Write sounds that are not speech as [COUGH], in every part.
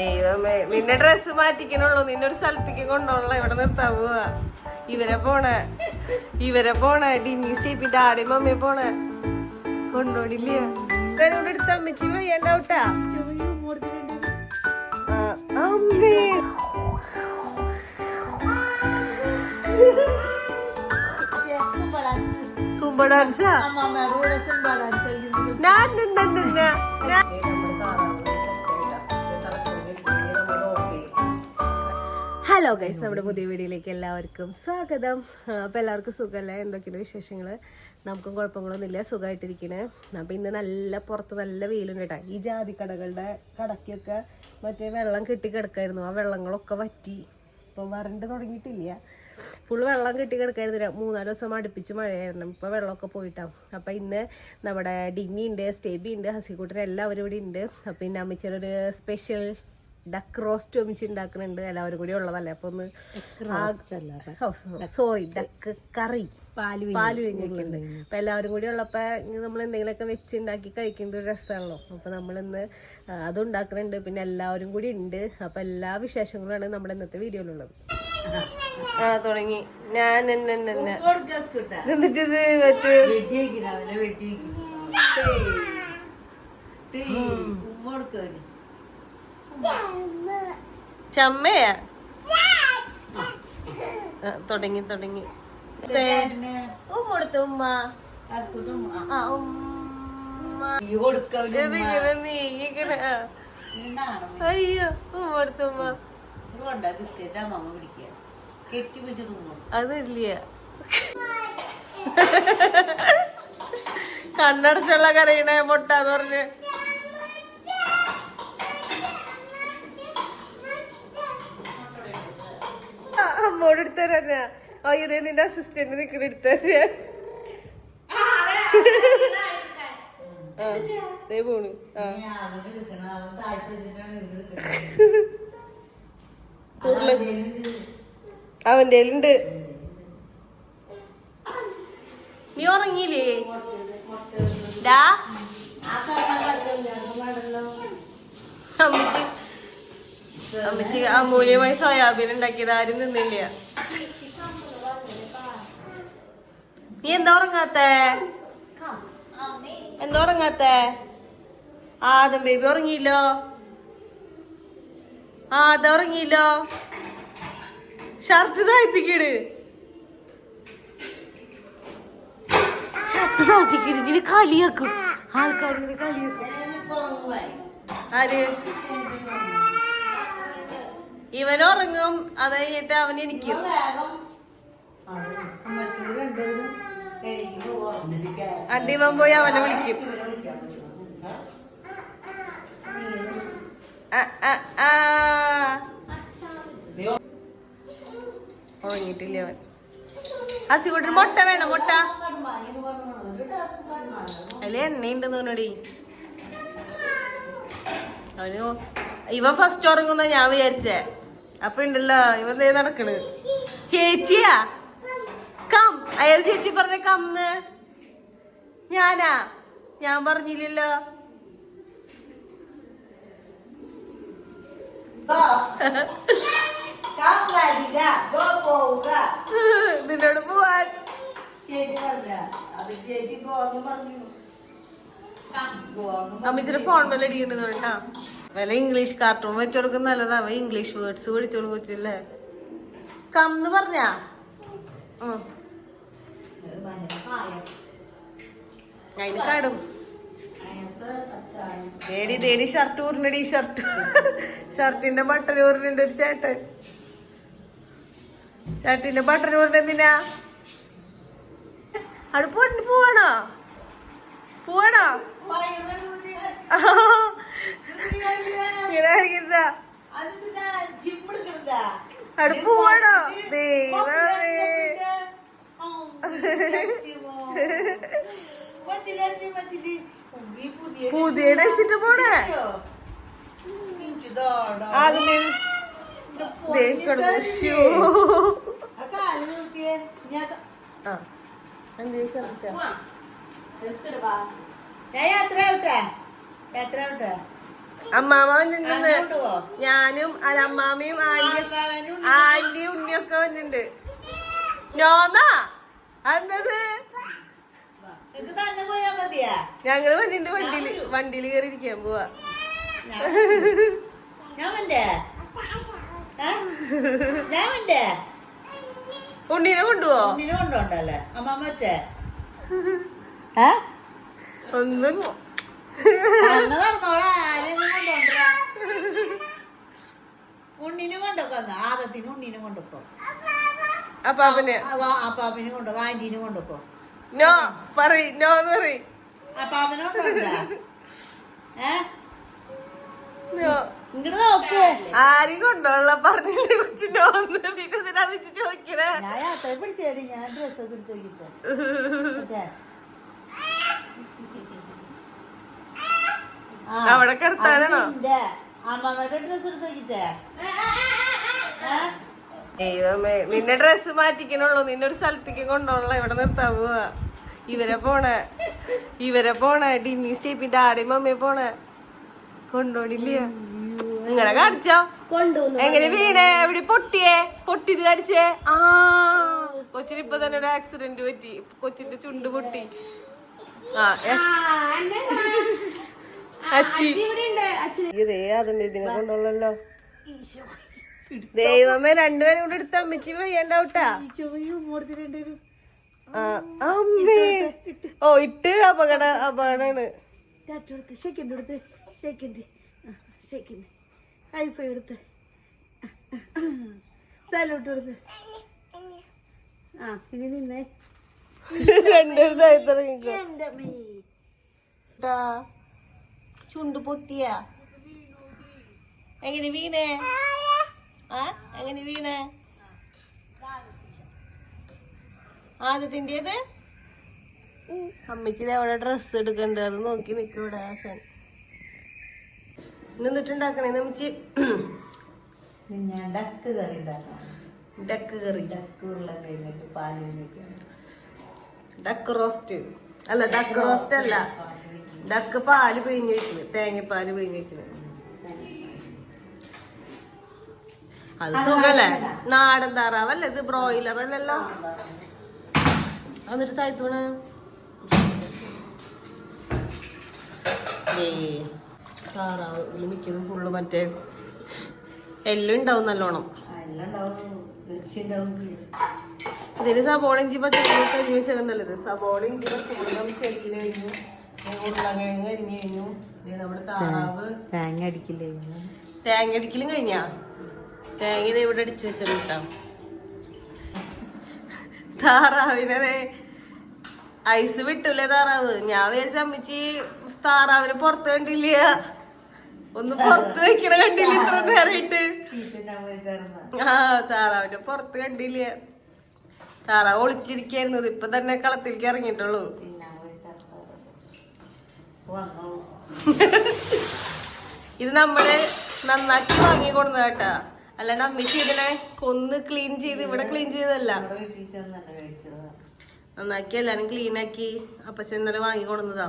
ദൈവമേ നിന്നെ ഡ്രസ്സ് മാറ്റിക്കണുള്ളൂ നിന്നെ ഒരു സ്ഥലത്തേക്ക് കൊണ്ടുപോകണല്ലോ ഇവിടെ നിർത്താൻ പോവാ ഇവരെ പോണേ ഇവരെ പോണേ ഡിന്നി സ്റ്റേപ്പിന്റെ ആടി മമ്മി പോണേ കൊണ്ടോടില്ലേ കരോട് എടുത്ത അമ്മച്ചി വയ്യണ്ടാവട്ടാ അമ്മേ സൂമ്പ ഡാൻസാ ഞാൻ ഞാൻ ഹലോ ഗൈസ് നമ്മുടെ പുതിയ വീഡിയോയിലേക്ക് എല്ലാവർക്കും സ്വാഗതം. അപ്പോൾ എല്ലാവർക്കും സുഖമല്ലേ എന്തൊക്കെയാണ് വിശേഷങ്ങൾ നമുക്കും കുഴപ്പങ്ങളൊന്നുമില്ല സുഖമായിട്ടിരിക്കണേ അപ്പോൾ ഇന്ന് നല്ല പുറത്ത് നല്ല വെയിലുണ്ട് കേട്ടോ. ഈ ജാതി കടകളുടെ കടക്കൊക്കെ മറ്റേ വെള്ളം കെട്ടി കിടക്കായിരുന്നു. ആ വെള്ളങ്ങളൊക്കെ വറ്റി. ഇപ്പോൾ വരണ്ട് തുടങ്ങിയിട്ടില്ല. ഫുൾ വെള്ളം കെട്ടി കിടക്കായിരുന്നില്ല മൂന്നാൽ ദിവസം അടുപ്പിച്ച് മഴയായിരുന്നു. ഇപ്പോൾ വെള്ളമൊക്കെ പോയിട്ടാവും അപ്പോൾ ഇന്ന് നമ്മുടെ ഡിങ്ങി ഉണ്ട് സ്റ്റേബി ഉണ്ട് ഹസിക്കൂട്ടർ എല്ലാവരും ഇവിടെ ഉണ്ട്. അപ്പോൾ ഇന്ന് അമ്മച്ചൊരു സ്പെഷ്യൽ ഡക്ക് റോസ്റ്റ് ഒമിച്ച് ഉണ്ടാക്കുന്നുണ്ട് എല്ലാവരും കൂടി ഉള്ളതല്ലേ? അപ്പൊ ഒന്ന് സോറി ഡക്ക് കറി പാൽ പാൽ കഴിഞ്ഞിട്ടുണ്ട് അപ്പൊ എല്ലാവരും കൂടി ഉള്ളപ്പോ നമ്മൾ എന്തെങ്കിലുമൊക്കെ വെച്ച് ഉണ്ടാക്കി കഴിക്കേണ്ട ഒരു രസമാണല്ലോ അപ്പൊ നമ്മളിന്ന് ഇന്ന് അത് ഉണ്ടാക്കുന്നുണ്ട് പിന്നെ എല്ലാവരും കൂടി ഉണ്ട് അപ്പൊ എല്ലാ വിശേഷങ്ങളുമാണ് നമ്മുടെ ഇന്നത്തെ വീഡിയോയിലുള്ളത്. ആ തുടങ്ങി. ഞാൻ എന്നെ എന്നെ എന്നിട്ടത് മറ്റേ ചമ്മയാ തുടങ്ങി തുടങ്ങി. ദേ, ഉമ്മ ആ ഉമ്മ. നീങ്ങിക്കണ. അയ്യോ ഉമ്മ കൊടുത്തു ഉമ്മ. അതില്ല കണ്ണടച്ചുള്ള കറിയണേ മുട്ടാന്ന് പറഞ്ഞ്. ആ, അമ്മോട് എടുത്തു തരാ ഓ ഇതേ നിന്റെ അസിസ്റ്റന്റ് നിക്കണ എടുത്തു തരാ ആ ദേ പോണു. ആ. അവന്റെ [LAUGHS] ഉണ്ട് നീ ഉറങ്ങിയില്ലേ? ഡാ. അമ്മച്ചി അമൂല്യമായി സോയാബീൻ ഉണ്ടാക്കിയത് ആരും നിന്നില്ല നീ എന്താ ഉറങ്ങാത്ത? എന്താ ഉറങ്ങാത്ത? ആദം ബേബി ഉറങ്ങിയില്ലോ? ആദം ഉറങ്ങിയില്ലോ? ഷർട്ട് താഴ്ത്തിക്കിട് ഷർട്ട് താഴ്ത്തിക്കിട് ഇങ്ങനെ കളിയാക്കും. ആൾക്കാർ ഇങ്ങനെ കളിയാക്കും. ആര്? ഇവൻ ഉറങ്ങും. അത് കഴിഞ്ഞിട്ട് അവൻ എനിക്കും അന്തിമൻ പോയി അവനെ വിളിക്കും. ആ, ആ, ആ. അവൻ. അസിക്കൂട്ടിന് മുട്ട വേണം മുട്ട? അതിൽ എണ്ണയുണ്ട് തോന്നടി അവന് ഇവൻ ഫസ്റ്റ് ഉറങ്ങുന്ന ഞാൻ വിചാരിച്ചേ. അപ്പൊ ഉണ്ടല്ലോ ഇവൻ ദേ നടക്കണ്. ചേച്ചിയാ കം അയാൾ ചേച്ചി പറഞ്ഞ കന്ന്. ഞാനാ? ഞാൻ പറഞ്ഞില്ലല്ലോ. നിന്നോട് പോവാൻ. അമ്മച്ചിയുടെ ഫോൺ വല്ല അടിക്കുന്നത് കേട്ടാ. വില ഇംഗ്ലീഷ് കാർട്ടൂൺ വെച്ചു കൊടുക്കുന്ന നല്ലതാ. ഇംഗ്ലീഷ് വേർഡ്സ് പഠിച്ചു കൊടുക്കില്ലേ കന്ന് പറഞ്ഞാ? ഉം. അതിന് കാടും തേടി ഷർട്ട് ഊറിനടി ഷർട്ട് ഷർട്ടിന്റെ ബട്ടൺ ഊറിനുണ്ട് ഒരു ചേട്ടൻ. ഷർട്ടിന്റെ ബട്ടൺ ഊറിനെന്തിനാ അവിടെ പോയിട്ട് പോവാണോ പോവാണോ ഇങ്ങനെ അവിടെ പോവാണോ ദൈവമേ. പുതിയ ഡ്രസ്സിട്ട് പോണേ? അതിന് അമ്മാമ വന്നിട്ടുണ്ടെന്ന് ഞാനും അല്ല അമ്മാമയും ആന്റിയും ആന്റിയും ഉണ്ണിയൊക്കെ വന്നിട്ടുണ്ട്. നോന്നാ? എന്തത് ഞങ്ങൾ വണ്ടിന്റെ വണ്ടിയിൽ വണ്ടിയിൽ കയറി ഇരിക്കാൻ പോവാ ഉണ്ണീനെ കൊണ്ടുപോവോ ഒന്നിനെ കൊണ്ടോണ്ടല്ലേ അമ്മ മറ്റേ ഒന്നും ഉണ്ണിനെ കൊണ്ടോക്കോ ആദത്തിന് ഉണ്ണിനെ കൊണ്ടോക്കോ അപ്പാപ്പിനെ ആന്റീനെ നോ പറയ് നോ ഇങ്ങോട്ട് നോക്ക്. ആരും കൊണ്ടോള പറഞ്ഞില്ല കൊച്ചു നോന്ന് പിന്നെ എന്തിനാ വെച്ച് ചോദിക്കണേ? ഞാൻ പിടിച്ചേടി എടുത്ത് അവിടെ കിടത്താനാണോ? അമ്മമ്മയുടെ ഡ്രസ് എടുത്ത് വയ്ക്കിട്ടേ ദൈവമേ നിന്നെ ഡ്രസ്സ് മാറ്റിക്കണുള്ളൂ. നിന്നെ ഒരു സ്ഥലത്തേക്ക് കൊണ്ടുപോകണല്ലോ ഇവിടെ നിർത്താൻ പോവാ. ഇവരെ പോണേ. ഇവരെ പോണേ. ഡിന്നി സ്റ്റേപ്പിന്റെ ആടെയും മമ്മയെ പോണേ. കൊണ്ടോണില്ല? ഇങ്ങനെ കാണിച്ചോ എങ്ങനെ വീണേ? എവിടെ പൊട്ടിയേ? പൊട്ടിയത് കാണിച്ചേ ആ. കൊച്ചിന് ഇപ്പൊ തന്നെ ഒരു ആക്സിഡന്റ് പറ്റി. കൊച്ചിന്റെ ചുണ്ട് പൊട്ടി. ആ അച്ചി ഇതേ അതും ഇതിനെ കൊണ്ടുള്ളല്ലോ ദൈവമേ രണ്ടുപേരും കൂടെ എടുത്ത അമ്മച്ചി വയ്യണ്ടാവട്ടാ ആ, അമ്മേ. ഓ ഇട്ട് അപകട അപകടാണ് എടുത്ത് ഹൈഫൈ എടുത്ത് ആ ഇനി നിന്നെ. ചുണ്ട് പൊട്ടിയാ. എങ്ങനെ വീണേ? ആ എങ്ങനെ വീണേ ആദ്യത്തിന്റെത് അമ്മച്ചി അവിടെ ഡ്രസ്സ് എടുക്കണ്ടേ അത് നോക്കി നിൽക്കും ഇവിടെ ആശാൻ. എന്നിട്ടുണ്ടാക്കണേ അമ്മച്ചി? ഞാൻ ഡക്ക് കറി ഉണ്ടാക്കാം ഡക്ക് കറി. ഡക്ക് ഉരുള കഴിഞ്ഞിട്ട് പാൽ ഡക്ക് റോസ്റ്റ്. അല്ല ഡക്ക് റോസ്റ്റ് അല്ല. ഡക്ക് പാൽ പിഴിഞ്ഞ് വെക്കുന്നത് തേങ്ങപ്പാൽ പിഴിഞ്ഞ് വെക്കുന്നത് അത് സുഖല്ലേ? നാടൻ താറാവല്ലേ ഇത്? ബ്രോയിലർ അല്ലല്ലോ? എന്നിട്ട് താഴ്ത്തൂണ. താറാവ് ഇതിൽ മിക്കതും ഫുള്ള് മറ്റേ എല്ലാം ഉണ്ടാവും നല്ലോണം. ഇതിൽ ജീവ ഇതിന് സബോള ഇഞ്ചി പച്ചമുളക് കരിഞ്ഞ് വെച്ചിട്ടുണ്ടല്ലോ ഇത്? സബോള ഇഞ്ചി പച്ചമുളകും ചെടിയിൽ കഴിഞ്ഞു. ദേ ഉരുളക്കിഴങ്ങ് കരിഞ്ഞു കഴിഞ്ഞു. നമ്മുടെ താറാവ്. തേങ്ങ അടിക്കില്ലേ തേങ്ങ അടിക്കലും കഴിഞ്ഞാ? തേങ്ങ ഇവിടെ അടിച്ചു വെച്ചിട്ടുണ്ടോ താറാവിനെ ഐസ് വിട്ടൂലേ താറാവ്. ഞാൻ വിചാരിച്ച അമ്മച്ചി താറാവിനെ പുറത്ത് കണ്ടില്ല? ഒന്ന് പുറത്ത് വെക്കണ കണ്ടില്ല ഇത്ര നേരമായിട്ട് ആ താറാവിനെ പുറത്ത് കണ്ടില്ല? താറാവ് ഒളിച്ചിരിക്കായിരുന്നു. ഇപ്പൊ തന്നെ കളത്തിലേക്ക് ഇറങ്ങിയിട്ടുള്ളൂ. ഇത് നമ്മൾ നന്നാക്കി വാങ്ങി കൊടുന്ന കേട്ടാ. അല്ലാണ്ട് അമ്മയ്ക്ക് ഇതിനെ കൊന്ന് ക്ലീൻ ചെയ്ത് ഇവിടെ ക്ലീൻ ചെയ്തല്ല നന്നാക്കി എല്ലാരും ക്ലീൻ ആക്കി. അപ്പച്ച ഇന്നലെ വാങ്ങി കൊടുന്നതാ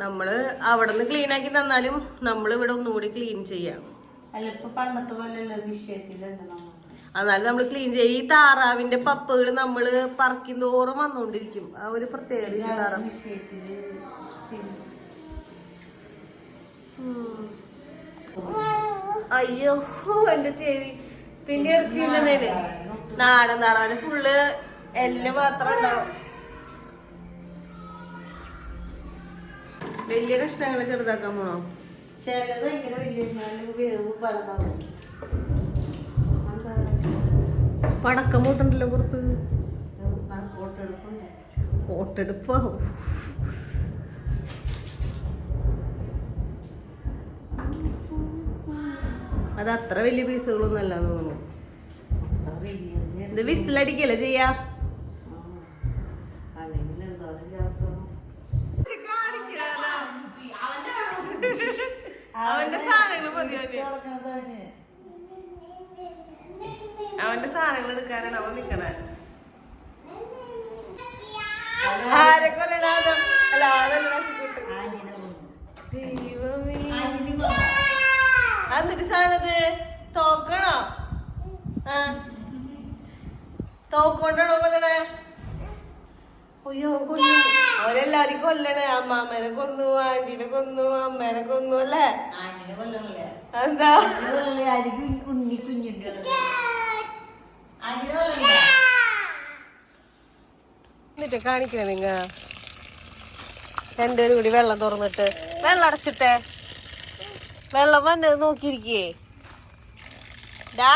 നമ്മൾ അവിടെ നിന്ന് ക്ലീൻ ആക്കി തന്നാലും നമ്മൾ ഇവിടെ ഒന്നുകൂടി ക്ലീൻ ചെയ്യാം. അതായത് നമ്മൾ എന്നാലും നമ്മൾ ക്ലീൻ ചെയ്യും. ഈ താറാവിന്റെ പപ്പുകൾ നമ്മൾ പറക്കും തോറും വന്നോണ്ടിരിക്കും. ആ ഒരു പ്രത്യേകത താറാവ്? ചെയ്യും. അയ്യോ എന്റെ ചെവി. പിന്നെ ഇറച്ചിയില്ലെന്നേന് നാടൻ താറാവിന് ഫുള്ള് എല്ല് മാത്രം ഉണ്ടാവും. വലിയ കഷ്ണങ്ങൾ ചെറുതാക്കാൻ പോണോ? ചിലത് ഭയങ്കര വലിയ വേവ് പലതാവും. പടക്കം പോട്ടുണ്ടല്ലോ പുറത്ത്. കോട്ടെടുപ്പുണ്ട് അത് അത്ര വലിയ പീസുകളൊന്നും അല്ല തോന്നുന്നു. ഇത് വിസിലടിക്കല്ലേ ചെയ്യാ? അവന്റെ സാധനങ്ങൾ അവന്റെ എടുക്കാനാണ് അവൻ നിക്കണേ. ആരെ കൊല്ലണ? അല്ല, നശിപ്പിട്ട്. ആനിനെ കൊന്നു എന്തൊരു സാധനത്? തോക്കണോ? തോക്കൊണ്ടാണോ കൊല്ലണേ? അയ്യോ കൊല്ലു അവരെല്ലാരും കൊല്ലണേ. അമ്മാമ്മനെ കൊന്നു ആന്റീനെ കൊന്നു അമ്മേനെ കൊന്നു അല്ലേ? എന്താ? ഉണ്ണി കുഞ്ഞുണ്ട് എന്നിട്ട് കാണിക്കണേ നിങ്ങ. രണ്ടുപേരും കൂടി വെള്ളം തുറന്നിട്ട്. വെള്ളം അടച്ചിട്ടെ. വെള്ളം വന്നത് നോക്കിയിരിക്കേ. ഡാ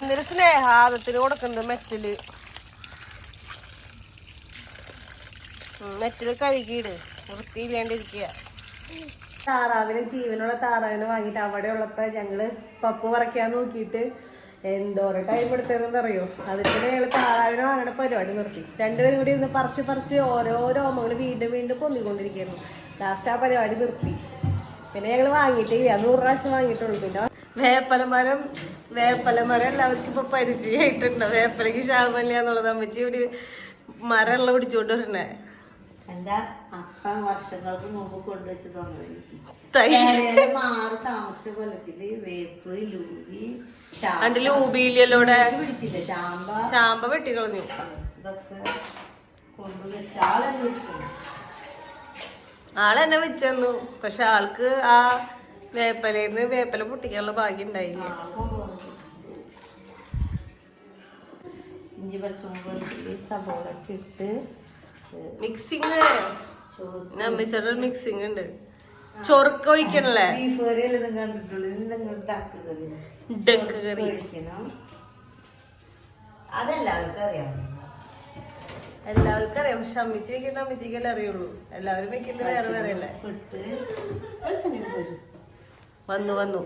എന്തൊരു സ്നേഹാദത്തിന് കൊടുക്കുന്നത് മെറ്റൽ മെറ്റൽ കഴുകിയിട് വൃത്തിയില്ലാണ്ടിരിക്കുക താറാവിന് ജീവനുള്ള താറാവിന് വാങ്ങിയിട്ട് അവിടെ ഉള്ളപ്പോ ഞങ്ങൾ പപ്പു പറിക്കാൻ നോക്കിയിട്ട് എന്തോരം ടൈം എടുത്തതെന്ന് അറിയോ അതിന് ഞങ്ങൾ താറാവിനെ വാങ്ങണ പരിപാടി നിർത്തി. രണ്ടുപേരും കൂടി ഇന്ന് പറിച്ച് പറിച്ച് ഓരോ രോമങ്ങൾ വീണ്ടും വീണ്ടും പൊന്നിക്കൊണ്ടിരിക്കുന്നു ലാസ്റ്റ് ആ പരിപാടി നിർത്തി. പിന്നെ ഞങ്ങൾ വാങ്ങിയിട്ടില്ല. നൂറ് പ്രാവശ്യം വാങ്ങിയിട്ടുള്ളൂ. പിന്നെ വേപ്പലമരം വേപ്പലമരം എല്ലാവർക്കും ഇപ്പൊ പരിചയമായിട്ടുണ്ട്. വേപ്പലക്ക് ക്ഷാമല്ല എന്നുള്ളത് അമ്മച്ചി ഒരു മരമുള്ള പിടിച്ചോണ്ട് വരണേ. എന്റെ അപ്പൻ വർഷങ്ങൾക്ക് മുമ്പ് കൊണ്ടുവച്ചതാണ് തൈ. മാറി താമസിച്ച കൊല്ലത്തിൽ വേപ്പ് ലൂരി അതിന്റെ ലൂബിയിലൂടെ പിടിച്ചില്ല ചാമ്പ. ചാമ്പ വെട്ടിക്കളഞ്ഞു. ഇതൊക്കെ കൊണ്ടുവച്ച ആളെ വിളിച്ചു ആളെന്നെ വെച്ചു പക്ഷെ ആൾക്ക് ആ വേപ്പലേന്ന് വേപ്പല പൊട്ടിക്കാനുള്ള ഭാഗ്യം ഉണ്ടായില്ല? ഇഞ്ചി പച്ചമുളക് സബോളൊക്കെ ഇട്ട് മിക്സിങ് ചോറ് നമ്മച്ചയുടെ മിക്സിങ് ഉണ്ട്. ചൊറുക്ക ഒഴിക്കണല്ലേ? ബീഫ് കറിയല്ലേ നിങ്ങൾ കണ്ടിട്ടുള്ളൂ. നിങ്ങൾ ഡക്ക് കറി. കറി. അതെല്ലാവർക്കും അറിയാം എല്ലാവർക്കും അറിയാം. പക്ഷെ അമ്മിച്ചി വെക്കുന്ന അമ്മിച്ചിക്കല്ലേ അറിയുള്ളൂ. എല്ലാവരും വെക്കുന്നത് വേറെ വേറെ അല്ലേ. വന്നു വന്നു.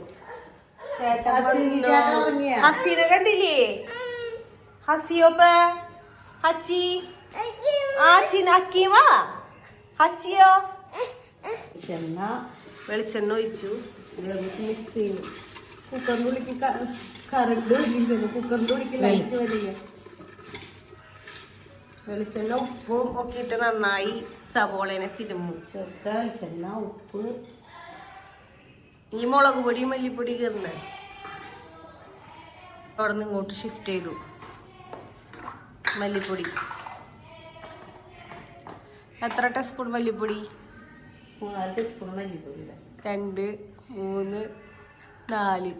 ഹസീന കണ്ടില്ലേ? ഹസിയോപ്പ ഹച്ചി. ആച്ചി അക്കീമാ ഹച്ചിയോ? ചെന്ന വെളിച്ചെണ്ണ ഒഴിച്ചു. വെച്ച് മിക്സ് ചെയ്യും. കുക്കറിന്റെ ഉള്ളിക്ക് കറണ്ട് ഒഴിക്കുന്നു ഉള്ളിക്ക് ലൈറ്റ് വരിക വെളിച്ചെണ്ണ ഉപ്പും ഒക്കെ ഇട്ട് നന്നായി സവോളേനെ തിരുമ്മും ചെറുക്ക വെളിച്ചെണ്ണ ഉപ്പ്. ഈ മുളക് പൊടി മല്ലിപ്പൊടി കയറണ്ടേ അവിടെ നിന്ന് ഇങ്ങോട്ട് ഷിഫ്റ്റ് ചെയ്തു. മല്ലിപ്പൊടി. എത്ര ടീസ്പൂൺ മല്ലിപ്പൊടി? മൂന്നാൽ ടീസ്പൂൺ മല്ലിപ്പൊടി. രണ്ട് മൂന്ന് നാല്.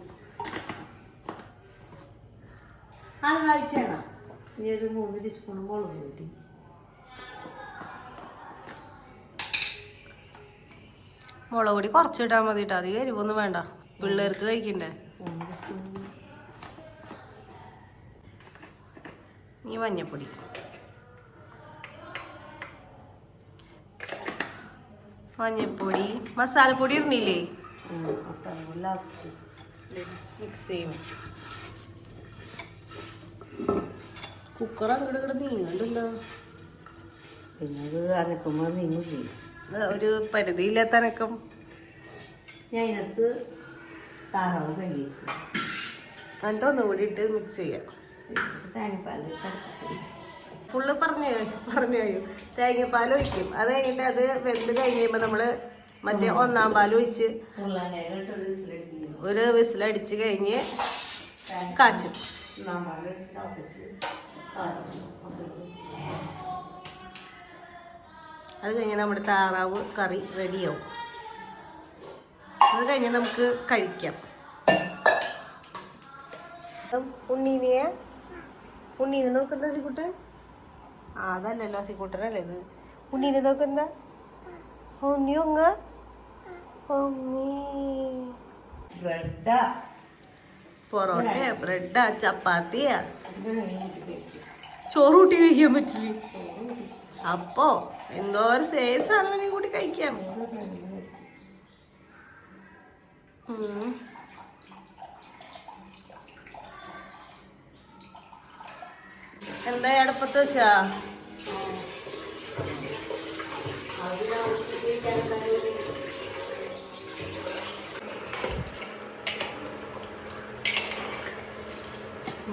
അത് വായിച്ചു വേണം ഇനി ഒരു മൂന്ന് ടീസ്പൂൺ മുളക് പൊടി. മുളക് പൊടി കുറച്ചിട്ടാൽ മതി കേട്ടോ അധികം എരിവൊന്നും വേണ്ട. പിള്ളേർക്ക് കഴിക്കണ്ടേ? ഈ മഞ്ഞപ്പൊടി. മഞ്ഞപ്പൊടി. മസാലപ്പൊടി ഇടുന്നില്ലേ മസാല ലാസ്റ്റ് മിക്സ് ചെയ്യും. കുക്കർ അങ്ങോട്ട് ഇങ്ങോട്ട് നീങ്ങണ്ടല്ലോ. പിന്നെ അത് അനക്കുമ്പോൾ നീങ്ങില്ലേ? ഒരു പരിധിയില്ലാത്ത അനക്കം. ഞാൻ ഇതിനകത്ത് താറാവ് കഴിച്ചു എന്നിട്ട് ഒന്നുകൂടി ഇട്ട് മിക്സ് ചെയ്യാം. തേങ്ങപ്പാൽ ഫുള്ള് പറഞ്ഞു പറഞ്ഞു തേങ്ങപ്പാൽ ഒഴിക്കും. അത് കഴിഞ്ഞിട്ട് അത് വെന്ത് കഴിഞ്ഞ് കഴിയുമ്പോൾ നമ്മൾ മറ്റേ ഒന്നാം പാൽ ഒഴിച്ച് ഒരു വിസിലടിച്ച് കഴിഞ്ഞ് കാച്ചു. അത് കഴിഞ്ഞ് നമ്മുടെ താറാവ് കറി റെഡിയാവും. അത് കഴിഞ്ഞ് നമുക്ക് കഴിക്കാം. ഉണ്ണീനെയെ ഉണ്ണീനെ? നോക്കുന്ന സിക്കുട്ടൻ? ആ അതല്ലല്ലോ സിക്കുട്ടനല്ലേ ഇത്. ഉണ്ണീനെ നോക്കുന്ന? ഉണ്ണി ഉങ്ങ? ബ്രെഡാ. പൊറോട്ടയാ ബ്രെഡാ ചപ്പാത്തിയാ. ചോറ് കൂട്ടി കഴിക്കാൻ പറ്റില്ലേ? അപ്പോ എന്തോ ഒരു സേവ് സാധനം കൂടി കഴിക്കാം. എന്താ അടുപ്പത്ത് വെച്ചാ?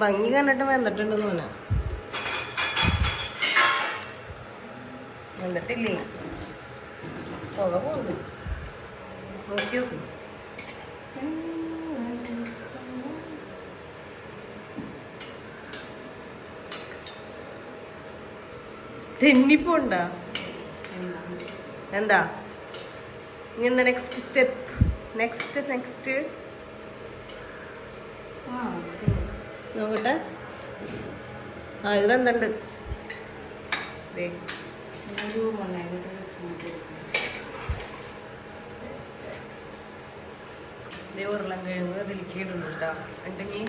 ഭംഗി കണ്ടിട്ട് വന്നിട്ടുണ്ടെന്ന് തോന്നാ എന്നിട്ടില്ലേ തുക പോകുന്നു നോക്കി. നോക്കും തെന്നിപ്പോണ്ട എന്താ? ഇനി എന്താ നെക്സ്റ്റ് സ്റ്റെപ്പ് നെക്സ്റ്റ് നെക്സ്റ്റ് നോക്കട്ടെ. ആ ഇതിലെന്തുണ്ട്? ദേ. ഒരു കിഴങ്ങ് ഇതിലേക്ക് ഇടുന്നു കേട്ടോ. ഉണ്ടെങ്കിൽ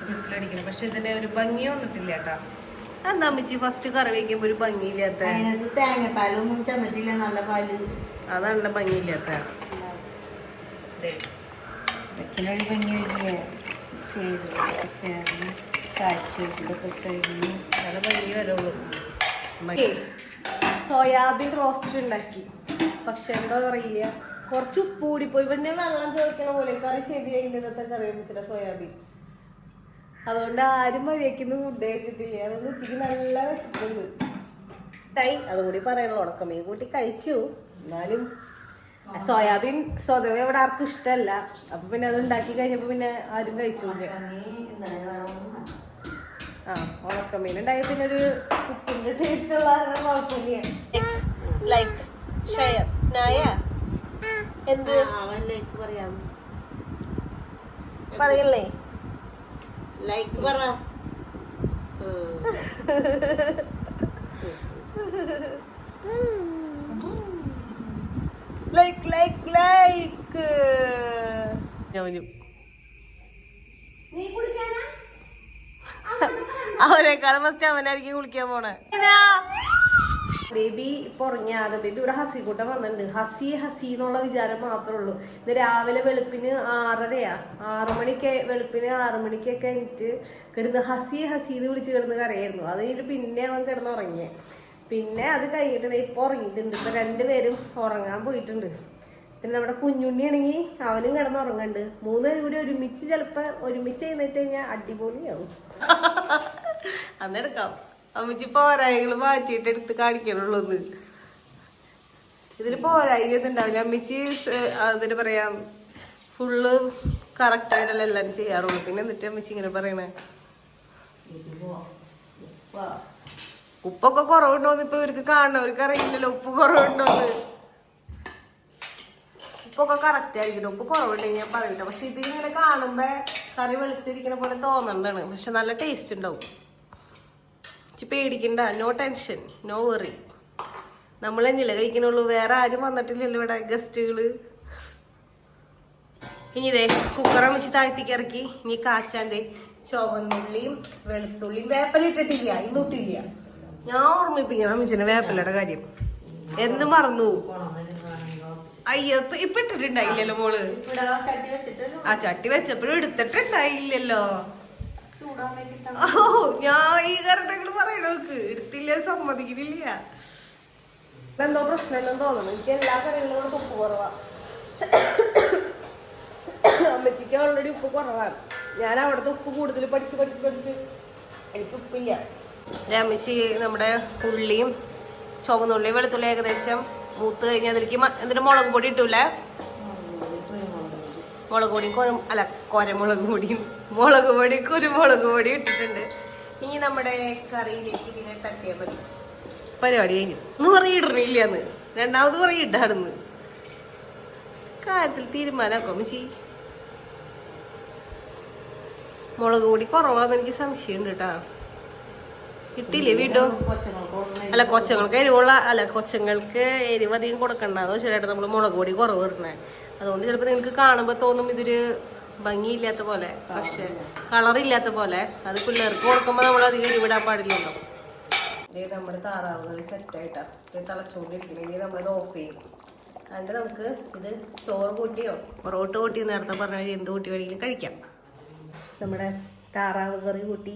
ഡ്രസ്സിലടിക്കണം പക്ഷെ ഇതിന്റെ ഒരു ഭംഗി വന്നിട്ടില്ല കേട്ടാ. എന്താ അമ്മച്ചി? ഫസ്റ്റ് കറി വയ്ക്കുമ്പോ ഒരു ഭംഗിയില്ലാത്ത തേങ്ങാപ്പാലൊന്നും ചെന്നിട്ടില്ല നല്ല പാൽ. അതാണ് ഭംഗിയില്ലാത്ത വെക്കിനൊരു ഭംഗി ചേരുവ ചേർന്ന് കാഴ്ച നല്ല ഭംഗി വരുള്ളൂ സോയാബീൻ റോസ്റ്റ് ഉണ്ടാക്കി പക്ഷെ എന്താ പറയില്ല. കുറച്ച് ഉപ്പ് കൂടിപ്പോയി. പിന്നെ വെള്ളം ചോദിക്കണ പോലെ കറി ശരിയായില്ല കറി വെച്ചില്ല സോയാബീൻ. അതുകൊണ്ട് ആരും മഴയ്ക്കുന്ന ഫുഡ് കഴിച്ചിട്ടില്ല. അതുകൊണ്ട് ഉച്ചയ്ക്ക് നല്ല വിശപ്പുണ്ട്. ടൈ അതും കൂടി പറയണല്ലോ ഉണക്കമീൻ കൂട്ടി കഴിച്ചു. എന്നാലും സോയാബീൻ സ്വതവേ ഇവിടെ ആർക്കും ഇഷ്ടമല്ല. അപ്പൊ പിന്നെ അത് ഉണ്ടാക്കി കഴിഞ്ഞപ്പോ പിന്നെ ആരും കഴിച്ചില്ല. ആ ഉണക്കമീൻ. ഉണ്ടായി പിന്നെ ഒരു ഉപ്പിന്റെ ടേസ്റ്റ് ഉള്ള കുഴപ്പമില്ല ലൈക്ക് ഷെയർ. നായ? എന്ത്? ലൈക്ക് പറയാം. പറയല്ലേ? ലൈക്ക് പറ. ലൈക്ക് ലൈക്ക് ലൈക്ക് അവനേക്കാളും ഫസ്റ്റ് അവനായിരിക്കും കുളിക്കാൻ പോണേ. ബേബി പൊറഞ്ഞാതെ ബേബി ഇവിടെ കൂട്ടം വന്നിട്ടുണ്ട്. ഹസി ഹസി എന്നുള്ള വിചാരം മാത്രമേ ഉള്ളൂ. ഇന്ന് രാവിലെ വെളുപ്പിന് ആറരയാ. ആറു മണിക്ക് വെളുപ്പിന് ആറു മണിക്കൊക്കെ എനിക്ക് കിടന്ന് ഹസി ഹസി എന്ന് വിളിച്ച് കിടന്ന് കരയായിരുന്നു. അത് കഴിഞ്ഞിട്ട് പിന്നെ അവൻ കിടന്ന് ഉറങ്ങിയേ പിന്നെ അത് കഴിഞ്ഞിട്ട് ഇപ്പൊ ഉറങ്ങിയിട്ടുണ്ട്. ഇപ്പൊ രണ്ടുപേരും ഉറങ്ങാൻ പോയിട്ടുണ്ട്. പിന്നെ നമ്മുടെ കുഞ്ഞുണ്ണി ആണെങ്കിൽ അവനും കിടന്ന് ഉറങ്ങണ്ട് മൂന്നുപേരും കൂടി ഒരുമിച്ച് ചിലപ്പോ ഒരുമിച്ച് എഴുന്നേറ്റ് കഴിഞ്ഞാൽ അടിപൊളിയാവും. അന്നെടുക്കാം അമ്മച്ചി പോരായികൾ മാറ്റിയിട്ട് എടുത്ത് കാണിക്കണുള്ളൂ ഇതിൽ പോരായി ഉണ്ടാവില്ല അമ്മച്ചി അതിന് പറയാം ഫുള്ള് കറക്റ്റ് ആയിട്ടല്ല എല്ലാം ചെയ്യാറുള്ളൂ. പിന്നെ എന്നിട്ട് അമ്മച്ചി ഇങ്ങനെ പറയണേ. ഉപ്പൊക്കെ കുറവുണ്ടോന്ന് ഇപ്പൊ ഇവർക്ക് കാണുന്നവർക്ക് അറിയില്ലല്ലോ ഉപ്പ് കുറവുണ്ടോന്ന്. ഉപ്പൊക്കെ കറക്റ്റ് ആയിരിക്കണം ഉപ്പ് കുറവുണ്ടെങ്കിൽ ഞാൻ പറയില്ല പക്ഷെ ഇതിങ്ങനെ കാണുമ്പോ കറി വെളുത്തിരിക്കണ പോലെ തോന്നണ്ടാണ് പക്ഷെ നല്ല ടേസ്റ്റ് ഉണ്ടാവും. പേടിക്കണ്ട നോ ടെൻഷൻ നോ വെറി നമ്മൾ തന്നെയല്ലേ കഴിക്കണുള്ളൂ വേറെ ആരും വന്നിട്ടില്ലല്ലോ ഇവിടെ ഗസ്റ്റുകൾ. ഇനി ഇതേ കുക്കറെ വെച്ച് താഴ്ത്തിക്ക് ഇറക്കി. ഇനി കാച്ചാന്റെ ചുവന്നുള്ളിയും വെളുത്തുള്ളിയും വേപ്പലിട്ടിട്ടില്ല ഇന്നിട്ടില്ല ഞാൻ ഓർമ്മിപ്പിക്കണം അമ്മച്ചിന്റെ വേപ്പലയുടെ കാര്യം. എന്ന് മറന്നു. അയ്യോ ഇപ്പൊ ഇപ്പൊ ഇട്ടിട്ടുണ്ടായില്ലല്ലോ മോൾ. ആ ചട്ടി വെച്ചപ്പോഴും എടുത്തിട്ടുണ്ടായില്ലല്ലോ. ഓ ഞാൻ ഈ കറണ്ടെങ്കിലും പറയണോക്ക് എടുത്തില്ല സമ്മതിക്കുന്നില്ല. എന്തോ പ്രശ്നം തോന്നുന്നു. എനിക്ക് എല്ലാ കറികളും ഉപ്പ് കുറവാ. അമ്മച്ചിക്ക് ഓൾറെഡി ഉപ്പ് കുറവാണ്. ഞാൻ അവിടുത്തെ ഉപ്പ് കൂടുതൽ പഠിച്ച് പഠിച്ച് പഠിച്ച് എനിക്ക് ഉപ്പില്ല. അമ്മച്ചി നമ്മുടെ ഉള്ളിയും ചുവന്നുള്ളിയും വെളുത്തുള്ളി ഏകദേശം മൂത്ത് കഴിഞ്ഞ് അതിലേക്ക് എന്നിട്ട് മുളക് പൊടി ഇട്ടൂലേ മുളക് പൊടിയും കുര അല്ല കുരമുളക് പൊടിയും മുളക് പൊടി കുരുമുളക് പൊടി ഇട്ടിട്ടുണ്ട്. ഇനി നമ്മുടെ കറിയിലേക്ക് ഇതിനെ തട്ടിയാൽ മതി. പരിപാടി കഴിഞ്ഞു. ഒന്ന് പറയിടണില്ല എന്ന് രണ്ടാമത് പറയിട്ടാണെന്ന് കാര്യത്തിൽ തീരുമാനമാക്കോ മിച്ചി മുളക് പൊടി കുറവാന്ന് എനിക്ക് സംശയമുണ്ട് കേട്ടാ. കിട്ടിയില്ലേ വീട്ടോ അല്ല കൊച്ചങ്ങൾക്ക് എരിവുള്ള അല്ല കൊച്ചങ്ങൾക്ക് എരിവ് അധികം കൊടുക്കണ്ട. അതോ ശരിയായിട്ട് നമ്മൾ മുളക് പൊടി കുറവ് ഇടണേ. അതുകൊണ്ട് ചിലപ്പോൾ നിങ്ങൾക്ക് കാണുമ്പോൾ തോന്നും ഇതൊരു ഭംഗിയില്ലാത്ത പോലെ. പക്ഷെ കളറില്ലാത്ത പോലെ. അത് പിള്ളേർക്ക് കൊടുക്കുമ്പോൾ നമ്മൾ അധികം എരിവിടാൻ പാടില്ലല്ലോ. ഇത് നമ്മുടെ താറാവ് സെറ്റായിട്ടാ ഇത് തിളച്ചുകൊണ്ടിരിക്കണമെങ്കിൽ നമ്മളത് ഓഫ് ചെയ്യും. എന്നിട്ട് നമുക്ക് ഇത് ചോറ് കൂട്ടിയോ? പൊറോട്ട് കൂട്ടി നേരത്തെ പറഞ്ഞ മാതിരി എന്ത് കൂട്ടി വേണമെങ്കിലും കഴിക്കാം. നമ്മുടെ താറാവ് കറി കൂട്ടി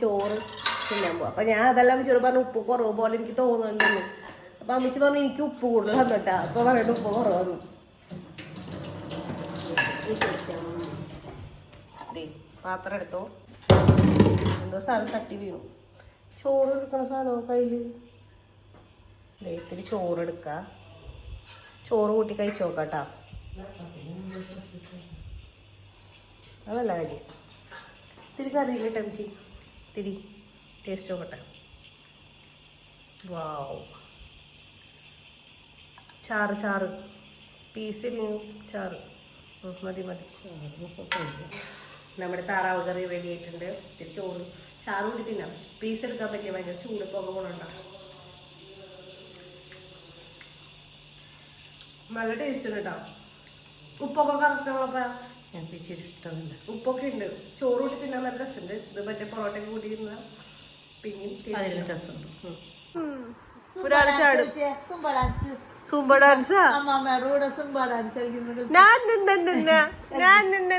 ചോറ് തിന്നാൻ പോവാം. അപ്പൊ ഞാൻ അതെല്ലാം അമ്മച്ചോട് പറഞ്ഞു ഉപ്പ് കുറവ് പോലെ എനിക്ക് തോന്നുന്നുണ്ടെന്ന്. അപ്പൊ അമ്മച്ചി പറഞ്ഞു എനിക്ക് ഉപ്പ് കൂടുതൽ തന്നിട്ടാ അപ്പൊ പറഞ്ഞിട്ട് ഉപ്പ് കുറവാണ് പാത്രം എടുത്തോ. എന്തോ സാധനം തട്ടി വീണു. ചോറ് എടുക്കണ സാധനം കയ്യിൽ? ദേ, ഇത്തിരി ചോറ് എടുക്ക. ചോറ് കൂട്ടി കഴിച്ചു നോക്കാട്ടാ. അതല്ല കാര്യം? ഇത്തിരി കറിയില്ല ടെൻസി? ഇത്തിരി ടേസ്റ്റ് നോക്കട്ടെ. വാവ് ചാറ് ചാറ്. പീസിൽ ചാറ്. മതി മതി. നമ്മുടെ താറാവ് കറി റെഡി ആയിട്ടുണ്ട്. ഇത്തിരി ചോറ്. ചാറ് കൂടി തിന്നാം. പീസ് എടുക്കാൻ പറ്റിയ ഭയങ്കര ചൂട് പുക നല്ല ടേസ്റ്റ് ഉണ്ട് കേട്ടോ. ഉപ്പൊക്കെ കറക്റ്റുള്ളപ്പോ ഞാൻ ഇച്ചിരി ഇഷ്ടമില്ല ഉപ്പൊക്കെ ഉണ്ട്. ചോറ് കൂടി തിന്നാൻ നല്ല രസമുണ്ട്. ഇത് മറ്റേ പൊറോട്ടയൊക്കെ കൂടി തിന്നാ. പിന്നെയും അതിൽ രസമുണ്ട്. ഒരാൾ ചാടും. സുംബ ഡാൻസ് സൂമ്പ ഡാൻസാ അമ്മാമ്മയുടെ കൂടെ സുംബ ഡാൻസ് കളിക്കുന്നത്? ഞാൻ നിന്നെ ഞാൻ നിന്നെ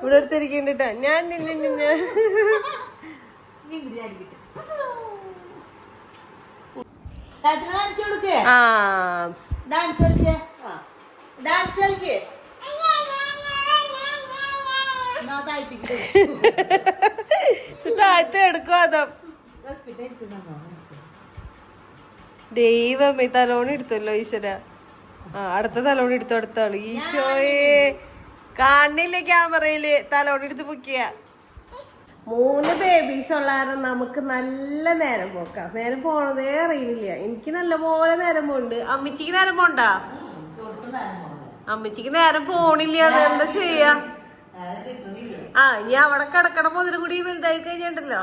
ഇവിടെ ഞാൻ നിന്നെ നിന്നെ. ആ. ഡാൻസ് കളിച്ചേ ഡാൻസ് കളിക്കേ? എന്നാ താഴ്ത്തിക്ക്. താഴത്ത് എടുക്കും അതാ. ദൈവമേ തലോണി എടുത്തല്ലോ ഈശ്വര. ആ അടുത്ത തലോണി എടുത്തു അടുത്ത ആൾ. ഈശോയെ. കാണില്ല ക്യാമറയിൽ? തലോണി എടുത്ത് പൊക്കിയ മൂന്ന് ബേബീസ് ഉള്ള നമുക്ക് നല്ല നേരം പോക്കാം. നേരം പോണതേ അറിയില്ല. എനിക്ക് നല്ല പോലെ നേരം പോണ്ട് അമ്മച്ചിക്ക് നേരം പോണ്ടാ? അമ്മച്ചിക്ക് നേരം പോണില്ല. അത് എന്താ ചെയ്യാ? ആ ഇനി അവിടെ കിടക്കണ. മുതലും കൂടി വലുതായി കഴിഞ്ഞിട്ടല്ലോ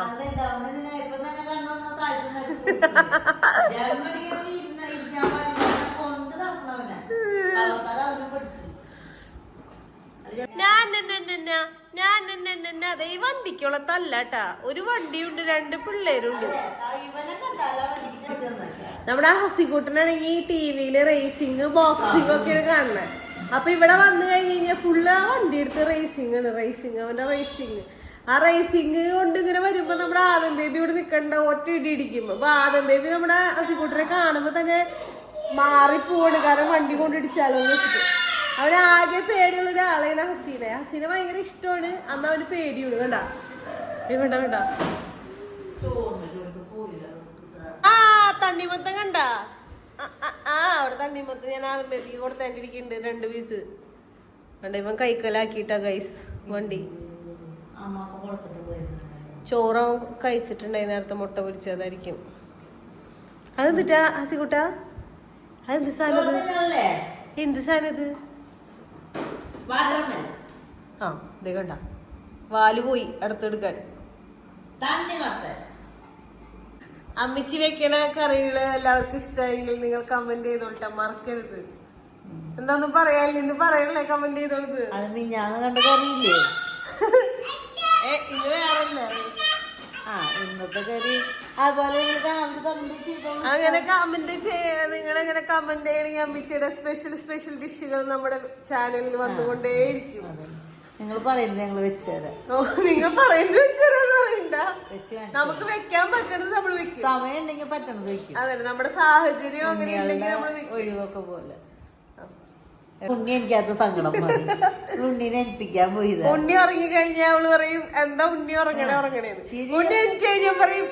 ഈ വണ്ടിക്കുള്ള തല്ലാട്ടാ ഒരു വണ്ടിയുണ്ട് രണ്ട് പിള്ളേരുണ്ട് നമ്മുടെ ഹസിക്കുട്ടനാണെങ്കിൽ ടി വിയിൽ റേസിംഗ് ബോക്സിംഗ് ഒക്കെ കാണുന്നത് അപ്പൊ ഇവിടെ വന്നു കഴിഞ്ഞ് കഴിഞ്ഞാൽ ഫുള്ള് വണ്ടി എടുത്ത് റേസിംഗ് ആണ്. റേസിംഗ് അവന്റെ റേസിംഗ് ആ റേസിംഗ് കൊണ്ട് ഇങ്ങനെ വരുമ്പോ നമ്മുടെ ആദം ബേബി ഇവിടെ നിൽക്കണ്ട ഒറ്റ ഇടി ഇടിക്കും അപ്പൊ ആദം ബേബി നമ്മുടെ അസിക്കൂട്ടറെ കാണുമ്പോ തന്നെ മാറിപ്പോവാണ്. കാരണം വണ്ടി കൊണ്ട് ഇടിച്ചാലോ എന്ന് വെച്ചിട്ട്. ആകെ പേടിയുള്ള ഒരാളെയാണ് ഹസീനെ. ഹസീനെ ഭയങ്കര ഇഷ്ടമാണ്. അന്ന് അവന് പേടിയുള്ളൂ. വേണ്ട വേണ്ട വേണ്ട. ആ തണ്ണിമത്തം കണ്ട? ആ അവിടെ തണ്ണിമത്തം ഞാൻ ആദം ബേബിക്ക് കൊടുത്തേണ്ടിരിക്കുന്നുണ്ട്. രണ്ട് പീസ് കണ്ട? ഇവൻ കൈക്കലാക്കിയിട്ടാ ഗൈസ് വണ്ടി. ചോറ് കഴിച്ചിട്ടുണ്ടായി നേരത്തെ മുട്ട പൊരിച്ചതായിരിക്കും. അതെന്തിട്ടാ ഹസികുട്ട? അതെന്ത് സാധനം? എന്ത് സാധനം ഇത്? ആ ഇത് കണ്ട. വാൽ പോയി അടുത്തെടുക്കാൻ. അമ്മിച്ചി വെക്കണ കറികൾ എല്ലാവർക്കും ഇഷ്ടമായെങ്കിൽ നിങ്ങൾ കമന്റ് ചെയ്തോളട്ടെ മറക്കരുത്. എന്താന്നും പറയാനില്ല ഇന്ന് പറയണല്ലേ കമന്റ് ചെയ്തോളത് അത് ഞാൻ കണ്ട കറിയില്ലേ? [LAUGHS] ഇത് വേറല്ല ആ ഇന്നത്തെ കറി അതുപോലെ അങ്ങനെ കമന്റ് ചെയ്യാ നിങ്ങൾ കമന്റ് ചെയ്യണമെങ്കിൽ അമ്മിച്ചിയുടെ സ്പെഷ്യൽ സ്പെഷ്യൽ ഡിഷുകൾ നമ്മുടെ ചാനലിൽ വന്നുകൊണ്ടേയിരിക്കും. നിങ്ങൾ പറയുന്നത് ഞങ്ങൾ വെച്ചുതരാം. ഓ നിങ്ങൾ പറയുന്നത് വെച്ചുതരാന്ന് പറയണ്ട. നമുക്ക് വെക്കാൻ പറ്റണത് നമ്മൾ വെക്കും. സമയം ഉണ്ടെങ്കിൽ പറ്റണത് വെക്കും. അതെ നമ്മുടെ സാഹചര്യം അങ്ങനെ ഉണ്ടെങ്കിൽ നമ്മൾ ഒഴിവൊക്കെ പോലെ. ഉണ്ണി എനിക്കകത്ത് സങ്കടം മാറി. ഉണ്ണിനെ എനിപ്പിക്കാൻ പോയി ഉണ്ണി ഉറങ്ങി കഴിഞ്ഞാൽ അവൾ പറയും എന്താ ഉണ്ണി ഉറങ്ങണേ ഉറങ്ങണേ? ഉണ്ണി എനിക്ക് കഴിഞ്ഞാൽ പറയും?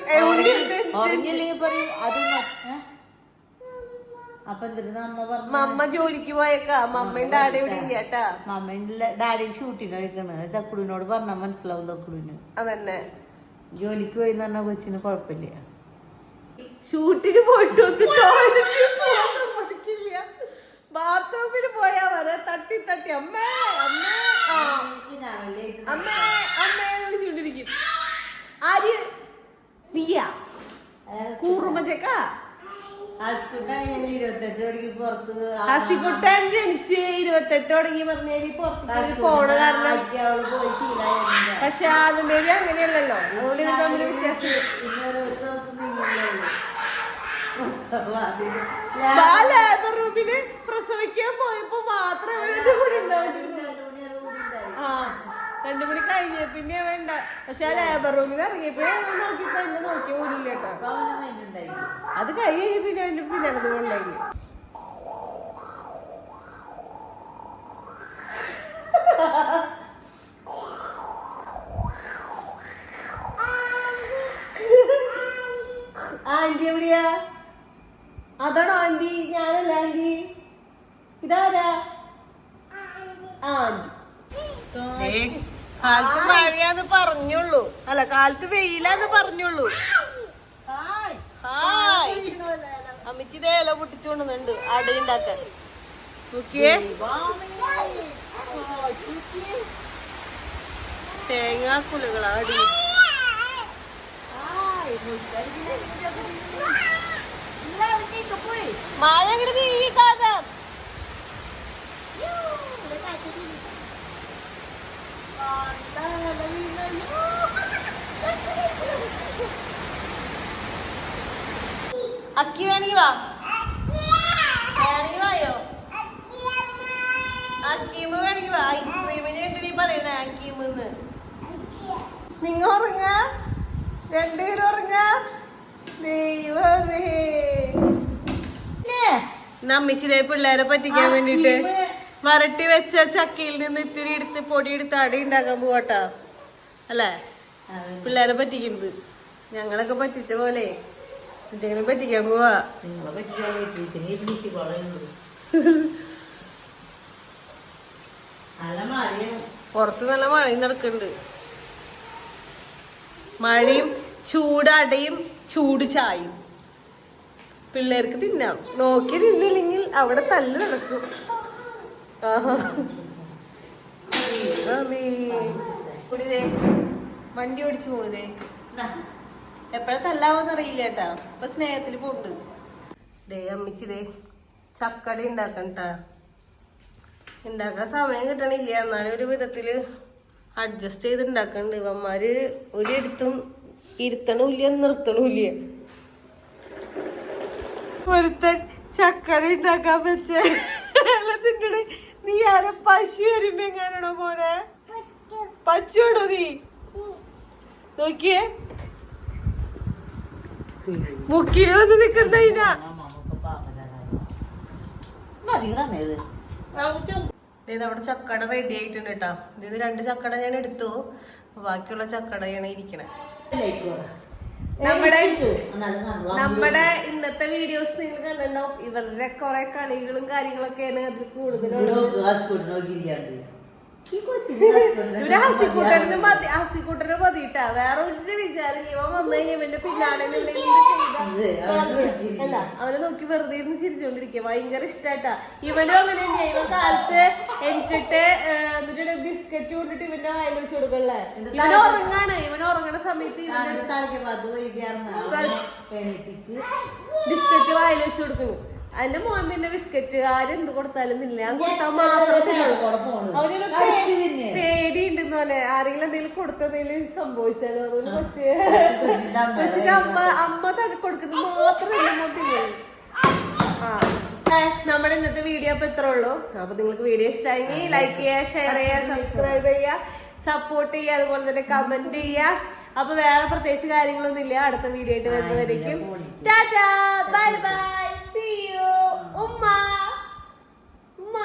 ഉറങ്ങില്ലെങ്കിൽ പറയും അത് അപ്പൊ എന്തിരുന്ന അമ്മ പറഞ്ഞു മമ്മ ജോലിക്ക് പോയേക്കാ. മമ്മയും ഡാഡി ഇവിടെ ഇല്ല കേട്ടാ മമ്മ ഡാഡി ഷൂട്ടിന് കഴിക്കണത് തക്കുടിനോട് പറഞ്ഞാൽ മനസ്സിലാവും തക്കുടിന്. അതന്നെ. ജോലിക്ക് പോയി എന്ന് പറഞ്ഞ കൊച്ചിന് കുഴപ്പമില്ല. ഷൂട്ടിന് പോയിട്ട് ബാത്റൂമിൽ പോയാ വരെ തട്ടി തട്ടി. അമ്മേ അമ്മേ അമ്മ അമ്മേ വിളിച്ചുകൊണ്ടിരിക്കും ആര്? നീയാ? കൂറുമച്ചക്കാ ഹസിക്കുട്ടൻ ജനിച്ച് ഇരുപത്തെട്ട് തുടങ്ങി പറഞ്ഞാൽ പുറത്തേക്ക് പോണ കാരണം പക്ഷെ അങ്ങനെയല്ലല്ലോ. അതുകൊണ്ട് തമ്മിൽ വ്യത്യാസം. പ്രസവിക്കാൻ പോയപ്പോ ഉണ്ടാവുള്ളൂ ആ രണ്ടു മണി കഴിഞ്ഞ. പിന്നെ വേണ്ട. പക്ഷെ ആ ലേബർ റൂമിൽ ഇറങ്ങിയപ്പോ നോക്കിയപ്പോ എന്നെ കേട്ടോ. അത് കഴിഞ്ഞ് പിന്നെ അതിന്റെ പിന്നെ അതുകൊണ്ടായി ആന്റി എവിടെയാ? അതാണോ ആന്റി? ഞാനല്ല ആന്റി ഇതാരാ ആ ആന്റി കാലത്ത് മഴയാന്ന് പറഞ്ഞുള്ളൂ. അല്ല കാലത്ത് വെയിലാന്ന് പറഞ്ഞുള്ളൂ. ഹായ്. അമ്മച്ചി ഇല പൊട്ടിച്ചുകൊണ്ടുണ്ട് അടയുണ്ടാക്കാൻ നോക്കിയേ. തേങ്ങാക്കുലകളാ അടി. മഴ അങ്ങോട്ട് നീങ്ങിക്കാതെ അക്കി വേണമെങ്കി വാ. വേണമെങ്കി വായോ? അക്കീമ വേണമെങ്കി വാ. ഐസ്ക്രീമിന് വേണ്ടി പറയണേ അക്കീമെന്ന് നിങ്ങ ഉറങ്ങ? രണ്ടുപേരും ഉറങ്ങ? ദൈവമേ. നമ്മിച്ചിതേ പിള്ളേരെ പറ്റിക്കാൻ വേണ്ടിട്ട്. വരട്ടി വെച്ച ചക്കിയിൽ നിന്ന് ഇത്തിരി എടുത്ത് പൊടി എടുത്ത് അടി ഉണ്ടാക്കാൻ പോവാട്ടാ. അല്ലേ? പിള്ളേരെ പറ്റിക്കുന്നത് ഞങ്ങളൊക്കെ പറ്റിച്ച പോലെ. എന്തെങ്കിലും പറ്റിക്കാൻ പോവാ. പുറത്ത് നല്ല മഴയും നടക്കുന്നുണ്ട്. മഴയും ചൂടടയും ചൂട് ചായയും. പിള്ളേർക്ക് തിന്നാം. നോക്കി തിന്നില്ലെങ്കിൽ അവിടെ തല്ല് നടക്കും. വണ്ടി ഓടിച്ചു പോണിതേ. എപ്പോഴത്തെ തല്ലാവോന്ന് അറിയില്ല കേട്ടാ. ഇപ്പൊ സ്നേഹത്തിൽ പോണ്ട്. ഡേ അമ്മിച്ചിതേ ചക്കടി ഉണ്ടാക്കണ്ടാ ഉണ്ടാക്കാൻ സമയം കിട്ടണില്ല. എന്നാലും ഒരു വിധത്തിൽ അഡ്ജസ്റ്റ് ചെയ്ത് ഉണ്ടാക്കണ്ട് ഇവന്മാര് ഒരു എടുത്തും നിർത്തണില്ല. ഒരുത്തൻ ചക്കടി ഉണ്ടാക്കാൻ വെച്ച. തിന്നണേ. നീ ആരെ? പശു വരുമ്പോ പോനെ മോനെ? പച്ചുവാണോ നീ? നോക്കിയേ. മുക്കിന് വന്ന് ഇത് നമ്മുടെ ചക്കട റെഡി ആയിട്ടുണ്ട് കേട്ടോ. ഇത് രണ്ട് ചക്കട ഞാൻ എടുത്തു. ബാക്കിയുള്ള ചക്കടയാണ് ഇരിക്കണേ. നമ്മുടെ നമ്മുടെ ഇന്നത്തെ വീഡിയോസ് നിങ്ങൾ കണ്ടിട്ടുണ്ടാവും ഇവരുടെ കുറെ കളികളും കാര്യങ്ങളൊക്കെയാണ് അതിൽ കൂടുതലും ഇവിടെ ഹസിക്കൂട്ടറിന് മതി ഹസിക്കൂട്ടന് മതിട്ടാ. വേറെ ഒരു വിചാരം ഇവൻ വന്നു കഴിഞ്ഞാൽ ഇവന്റെ പിന്നാലെ അല്ല അവനെ നോക്കി വെറുതെ ഇരുന്ന് ചിരിച്ചോണ്ടിരിക്കുക. ഭയങ്കര ഇഷ്ടാട്ടാ ഇവനും അങ്ങനെ. ഇവൻ കാലത്ത് എനിച്ചിട്ട് എന്നിട്ട് ബിസ്ക്കറ്റ് കൊണ്ടിട്ട് ഇവന്റെ വായിൽ വെച്ച് കൊടുക്കല്ലേ ഇവൻ ഉറങ്ങാണ്. ഇവൻ ഉറങ്ങണ സമയത്ത് ബിസ്ക്കറ്റ് വായിൽ വെച്ച് കൊടുക്കുന്നു. അതിന്റെ മോൻ പിന്നെ ബിസ്ക്കറ്റ് ആരെന്ത് കൊടുത്താലും ഇല്ല ഞാൻ കൊടുത്താൽ മാത്രം തിന്നുള്ളൂ. അവനൊരു പേ- പേടിയുണ്ടെന്ന് പോലെ ആരെങ്കിലും എന്തെങ്കിലും കൊടുത്തെന്തെങ്കിലും സംഭവിച്ചാലോ? അതുകൊണ്ട് കൊച്ച് അമ്മ അമ്മ. തന്നെ കൊടുക്കുന്നത് മാത്രമല്ല ആ. നമ്മുടെ ഇന്നത്തെ വീഡിയോ അപ്പൊ ഇത്രേ ഉള്ളൂ. അപ്പൊ നിങ്ങൾക്ക് വീഡിയോ ഇഷ്ടമായെങ്കിൽ ലൈക്ക് ചെയ്യുക ഷെയർ ചെയ്യുക സബ്സ്ക്രൈബ് ചെയ്യുക സപ്പോർട്ട് ചെയ്യുക അതുപോലെ തന്നെ കമന്റ് ചെയ്യുക. അപ്പൊ വേറെ പ്രത്യേകിച്ച് കാര്യങ്ങളൊന്നും ഇല്ല അടുത്ത വീഡിയോ ആയിട്ട് വരുന്നവരേക്കും. Tata. Bye bye. See you ഉമ്മ ഉമ്മ